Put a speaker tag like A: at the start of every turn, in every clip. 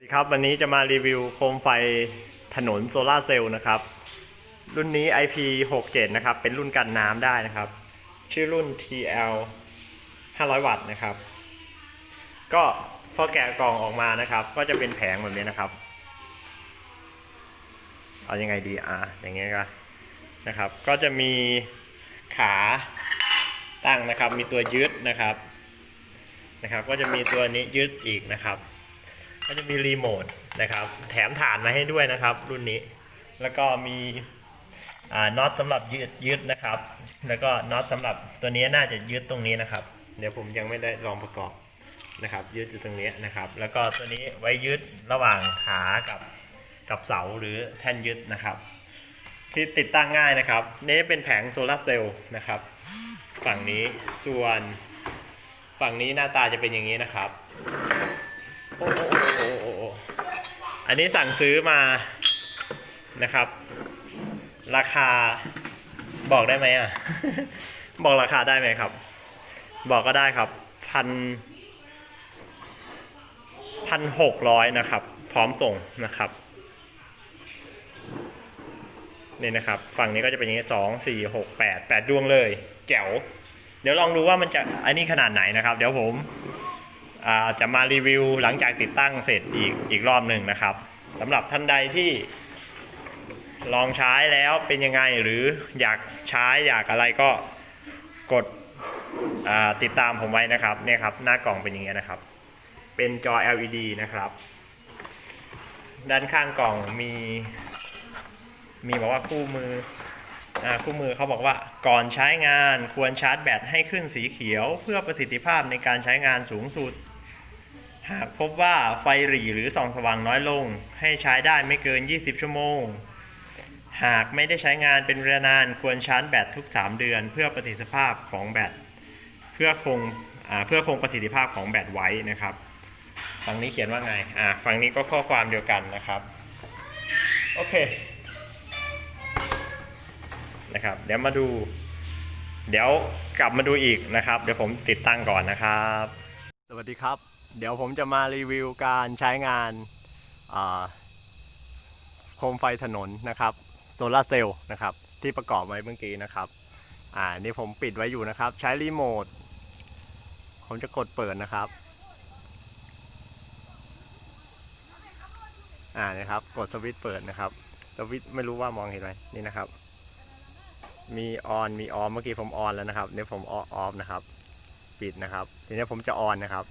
A: สวัสดีครับวันนี้จะมารีวิวโคมไฟถนนโซลาเซลล์นะครับ รุ่นนี้ IP67 นะครับ เป็นรุ่นกันน้ำได้นะครับ ชื่อรุ่น TL 500 วัตต์นะครับ ก็พอแกะกล่องออกมานะครับ ก็จะเป็นแผงแบบนี้นะครับ เอายังไงดีอะอย่างเงี้ยก็นะครับ ก็จะมีขาตั้งนะครับ มีตัวยึดนะครับนะครับ ก็จะมีตัวนี้ยึดอีกนะครับ ก็จะมีรีโมทนะครับ แถมฐานมาให้ด้วยนะครับ รุ่นนี้ แล้วก็มีน็อตสำหรับยืดยืดนะครับ แล้วก็น็อตสำหรับตัวนี้น่าจะยืดตรงนี้นะครับ เดี๋ยวผมยังไม่ได้ลองประกอบนะครับ ยืดอยู่ตรงนี้นะครับ แล้วก็ตัวนี้ไว้ยืดระหว่างขากับกับเสาหรือแท่นยึดนะครับ ที่ติดตั้งง่ายนะครับ นี่เป็นแผงโซลาร์เซลล์นะครับ ฝั่งนี้ส่วนฝั่งนี้หน้าตาจะเป็นอย่างนี้นะครับ โอ้โอ้โอ้อันนี้สั่งซื้อมานะครับ ราคาบอกได้ไหมอะ บอกราคาได้ไหมครับ บอกก็ได้ครับพันพันหกร้อยนะครับ พร้อมส่งนะครับนี่นะครับ ฝั่งนี้ก็จะเป็นอย่างนี้สองสี่หกแปดแปดดวงเลยแจ๋วเดี๋ยวลองดูว่ามันจะอันนี้ขนาดไหนนะครับ เดี๋ยวผม จะมารีวิวหลังจากติดตั้งเสร็จอีกอีกรอบหนึ่งนะครับสำหรับท่านใดที่ลองใช้แล้วเป็นยังไงหรืออยากใช้อยากอะไรก็กดติดตามผมไว้นะครับเนี่ยครับหน้ากล่องเป็นอย่างเงี้ยนะครับ เป็นจอ LED นะครับ ด้านข้างกล่องมี มีบอกว่าคู่มืออคู่มือเขาบอกว่าก่อนใช้งานควรชาร์จแบตให้ขึ้นสีเขียว เพื่อประสิทธิภาพในการใช้งานสูงสุด หากพบว่าไฟหรี่หรือส่องสว่างน้อยลง ให้ใช้ได้ไม่เกิน 20 ชั่วโมง หากไม่ได้ใช้งานเป็นเวลานานควรชาร์จแบตทุก 3 เดือน เพื่อประสิทธิภาพของแบตเพื่อคงอเพื่อคงประสิทธิภาพของแบตไว้นะครับฝั่งนี้เขียนว่าไงอ่าฝั่งนี้ก็ข้อความเดียวกันนะครับโอเคนะครับ เดี๋ยวมาดู เดี๋ยวกลับมาดูอีกนะครับ เดี๋ยวผมติดตั้งก่อนนะครับ สวัสดีครับ เดี๋ยวผมจะมารีวิวการใช้งานโคมไฟถนนนะครับโซลาเซลล์นะครับ ที่ประกอบไว้เมื่อกี้นะครับอ่านี่ผมปิดไว้อยู่นะครับ ใช้รีโมทผมจะกดเปิดนะครับอ่านะครับ กดสวิตช์เปิดนะครับ สวิตช์ไม่รู้ว่ามองเห็นไหมนี่นะครับ มีออนมีออฟเมื่อกี้ผมออนแล้วนะครับเดี๋ยวผมออฟนะครับ ปิดนะครับ ทีนี้ผมจะออนนะครับ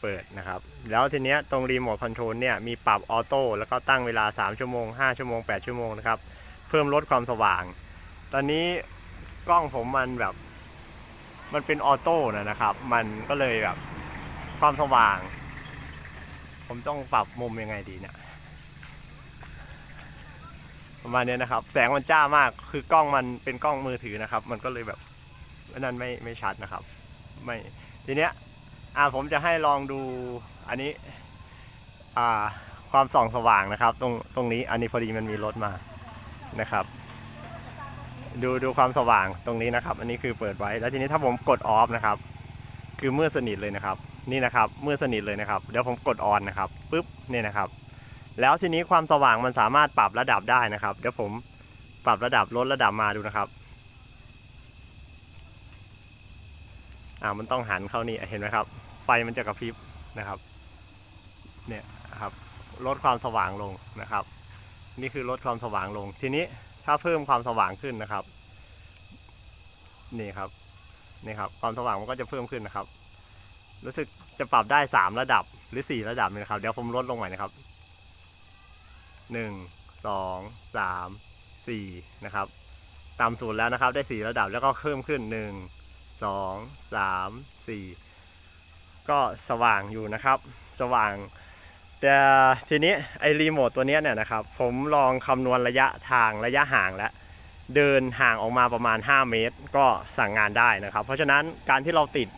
A: เปิดนะครับ แล้วทีนี้ตรงรีโมทคอนโทรลเนี่ยมีปรับออโต้แล้วก็ตั้งเวลา 3 ชั่วโมง 5 ชั่วโมง 8 ชั่วโมงนะครับ เพิ่มลดความสว่าง ตอนนี้กล้องผมมันแบบ มันเป็นออโต้นะครับ มันก็เลยแบบความสว่าง ผมต้องปรับมุมยังไงดีเนี่ยประมาณนี้นะครับ แสงมันจ้ามากคือกล้องมันเป็นกล้องมือถือนะครับ มันก็เลยแบบนนั้นไม่ไม่ชัดนะครับ ไม่ทีเนี้ยอ่าผมจะให้ลองดูอันนี้อ่าความส่องสว่างนะครับ ตรงตรงนี้อันนี้พอดีมันมีรถมานะครับ ดูดูความสว่างตรงนี้นะครับ อันนี้คือเปิดไว้แล้วทีนี้ถ้าผมกดออฟนะครับ คือมืดสนิทเลยนะครับ นี่นะครับมืดสนิทเลยนะครับเดี๋ยวผมกดออนนะครับปุ๊บนี่นะครับ แล้วทีนี้ความสว่างมันสามารถปรับระดับได้นะครับ เดี๋ยวผมปรับระดับลดระดับมาดูนะครับ อ่ามันต้องหันเข้านี่เห็นไหมครับ ไฟมันจะกระพริบนะครับ เนี่ยครับลดความสว่างลงนะครับ นี่คือลดความสว่างลง ทีนี้ถ้าเพิ่มความสว่างขึ้นนะครับ นี่ครับนี่ครับ ความสว่างมันก็จะเพิ่มขึ้นนะครับ รู้สึกจะปรับได้สามระดับหรือสี่ระดับนะครับ เดี๋ยวผมลดลงใหม่นะครับหนึ่งสองสามสี่นะครับต่ำสุดแล้วนะครับ ได้สี่ระดับแล้วก็เพิ่มขึ้นหนึ่ง สองสามสี่ก็สว่างอยู่นะครับ สว่าง แต่ทีนี้ไอรีโมทตัวนี้เนี่ยนะครับ ผมลองคำนวณระยะทางระยะห่างแล้ว เดินห่างออกมาประมาณ 5 เมตร ก็สั่งงานได้นะครับ เพราะฉะนั้นการที่เราติด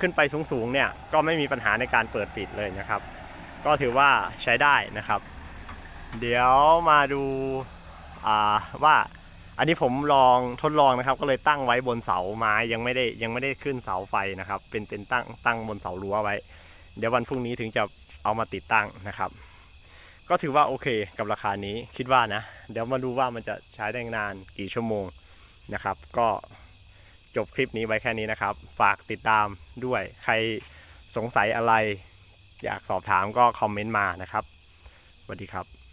A: ขึ้นไปสูงๆเนี่ยก็ไม่มีปัญหาในการเปิดปิดเลยนะครับ ก็ถือว่าใช้ได้นะครับ เดี๋ยวมาดูว่า อันนี้ผมลองทดลองนะครับ ก็เลยตั้งไว้บนเสาไม้ยังไม่ได้ยังไม่ได้ขึ้นเสาไฟนะครับ เป็นเป็นตั้งตั้งบนเสารั้วไว้ เดี๋ยววันพรุ่งนี้ถึงจะเอามาติดตั้งนะครับ ก็ถือว่าโอเคกับราคานี้คิดว่านะ เดี๋ยวมาดูว่ามันจะใช้ได้นานกี่ชั่วโมงนะครับ ก็จบคลิปนี้ไว้แค่นี้นะครับ ฝากติดตามด้วยใครสงสัยอะไร อยากสอบถามก็คอมเมนต์มานะครับสวัสดีครับ